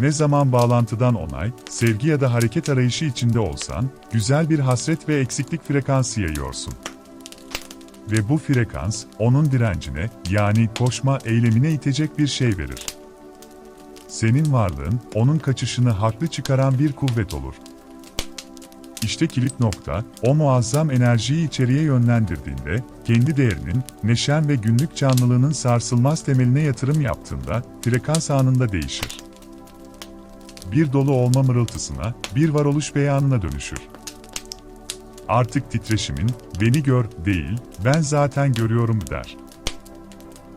Ne zaman bağlantıdan onay, sevgi ya da hareket arayışı içinde olsan, güzel bir hasret ve eksiklik frekansı yayıyorsun. Ve bu frekans, onun direncine, yani koşma eylemine itecek bir şey verir. Senin varlığın, onun kaçışını haklı çıkaran bir kuvvet olur. İşte kilit nokta, o muazzam enerjiyi içeriye yönlendirdiğinde, kendi değerinin, neşen ve günlük canlılığının sarsılmaz temeline yatırım yaptığında, frekans anında değişir. Bir dolu olma mırıltısına, bir varoluş beyanına dönüşür. Artık titreşimin, beni gör değil, ben zaten görüyorum der.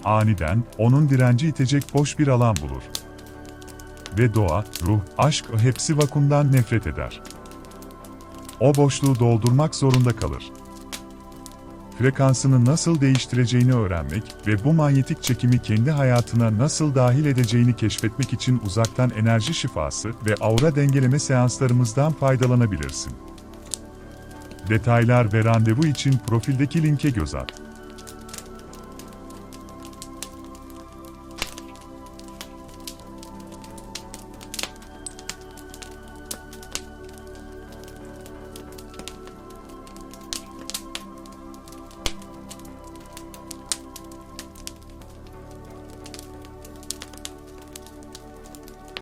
Aniden, onun direnci itecek boş bir alan bulur. Ve doğa, ruh, aşk hepsi vakumdan nefret eder o boşluğu doldurmak zorunda kalır. Frekansını nasıl değiştireceğini öğrenmek ve bu manyetik çekimi kendi hayatına nasıl dahil edeceğini keşfetmek için uzaktan enerji şifası ve aura dengeleme seanslarımızdan faydalanabilirsin. Detaylar ve randevu için profildeki linke göz at.